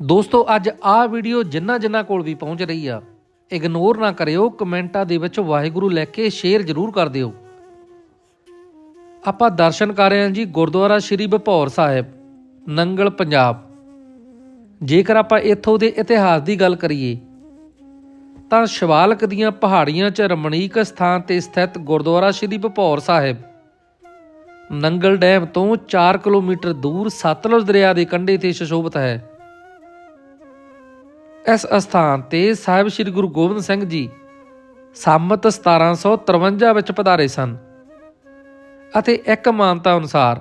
ਦੋਸਤੋ, ਅੱਜ ਆਹ ਵੀਡੀਓ ਜਿੰਨਾ ਜਿੰਨਾ ਕੋਲ ਵੀ ਪਹੁੰਚ ਰਹੀ ਆ ਇਗਨੋਰ ਨਾ ਕਰਿਓ, ਕਮੈਂਟਾਂ ਦੇ ਵਿੱਚ ਵਾਹਿਗੁਰੂ ਲੈ ਕੇ ਸ਼ੇਅਰ ਜ਼ਰੂਰ ਕਰ ਦਿਓ। ਆਪਾਂ ਦਰਸ਼ਨ ਕਰ ਰਹੇ ਹਾਂ ਜੀ ਗੁਰਦੁਆਰਾ ਸ਼੍ਰੀ ਭਪੌਰ ਸਾਹਿਬ, ਨੰਗਲ, ਪੰਜਾਬ। ਜੇਕਰ ਆਪਾਂ ਇੱਥੋਂ ਦੇ ਇਤਿਹਾਸ ਦੀ ਗੱਲ ਕਰੀਏ, ਤਾਂ ਸ਼ਿਵਾਲਕ ਦੀਆਂ ਪਹਾੜੀਆਂ 'ਚ ਰਮਣੀਕ ਸਥਾਨ ਤੇ ਸਥਿਤ ਗੁਰਦੁਆਰਾ ਸ਼੍ਰੀ ਭਪੌਰ ਸਾਹਿਬ, ਨੰਗਲ ਡੈਮ ਤੋਂ 4 ਕਿਲੋਮੀਟਰ ਦੂਰ ਸਤਲੁਜ ਦਰਿਆ ਦੇ ਕੰਢੇ ਤੇ ਸੁਸ਼ੋਭਿਤ ਹੈ। ਇਸ ਅਸਥਾਨ ਤੇ ਸਾਹਿਬ ਸ੍ਰੀ ਗੁਰੂ ਗੋਬਿੰਦ ਸਿੰਘ ਜੀ ਸੰਮਤ 1753 ਵਿੱਚ ਪਧਾਰੇ ਸਨ ਅਤੇ ਇੱਕ ਮਾਨਤਾ ਅਨੁਸਾਰ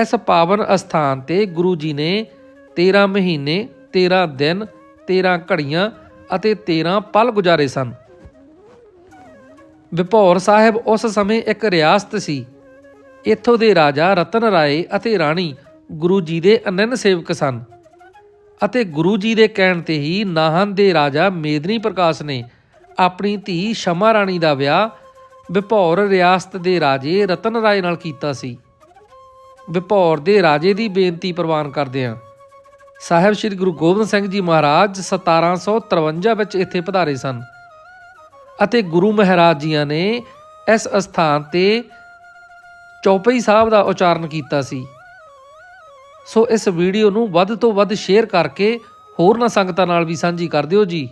ਇਸ ਪਾਵਨ ਅਸਥਾਨ ਤੇ ਗੁਰੂ ਜੀ ਨੇ 13 ਮਹੀਨੇ 13 ਦਿਨ 13 ਘੜੀਆਂ ਅਤੇ 13 ਪਲ ਗੁਜ਼ਾਰੇ ਸਨ। ਵਿਭੌਰ ਸਾਹਿਬ ਉਸ ਸਮੇਂ ਇੱਕ ਰਿਆਸਤ ਸੀ। ਇੱਥੋਂ ਦੇ ਰਾਜਾ ਰਤਨ ਰਾਏ ਅਤੇ ਰਾਣੀ ਗੁਰੂ ਜੀ ਦੇ ਅਨੰਨ ਸੇਵਕ ਸਨ। ਅਤੇ ਗੁਰੂ ਜੀ ਦੇ ਕਹਿਣ ਤੇ ਹੀ ਨਾਹਨ ਦੇ ਰਾਜਾ ਮੇਦਨੀ ਪ੍ਰਕਾਸ਼ ਨੇ ਆਪਣੀ ਧੀ ਸ਼ਮਾ ਰਾਣੀ ਦਾ ਵਿਆਹ ਵਿਭੌਰ ਰਿਆਸਤ ਦੇ ਰਾਜੇ ਰਤਨ ਰਾਏ ਨਾਲ ਕੀਤਾ ਸੀ। ਵਿਭੌਰ ਦੇ ਰਾਜੇ ਦੀ ਬੇਨਤੀ ਪ੍ਰਵਾਨ ਕਰਦਿਆਂ ਸਾਹਿਬ ਸ੍ਰੀ ਗੁਰੂ ਗੋਬਿੰਦ ਸਿੰਘ ਜੀ ਮਹਾਰਾਜ 1753 ਵਿੱਚ ਇੱਥੇ ਪਧਾਰੇ ਸਨ ਅਤੇ ਗੁਰੂ ਮਹਾਰਾਜ ਜੀਆਂ ਨੇ ਇਸ ਅਸਥਾਨ ਤੇ ਚੌਪਈ ਸਾਹਿਬ ਦਾ ਉਚਾਰਨ ਕੀਤਾ ਸੀ। ਸੋ ਇਸ ਵੀਡੀਓ ਨੂੰ ਵੱਧ ਤੋਂ ਵੱਧ ਸ਼ੇਅਰ ਕਰਕੇ ਹੋਰਨਾਂ ਸੰਗਤਾਂ ਨਾਲ ਵੀ ਸਾਂਝੀ ਕਰ ਦਿਓ ਜੀ।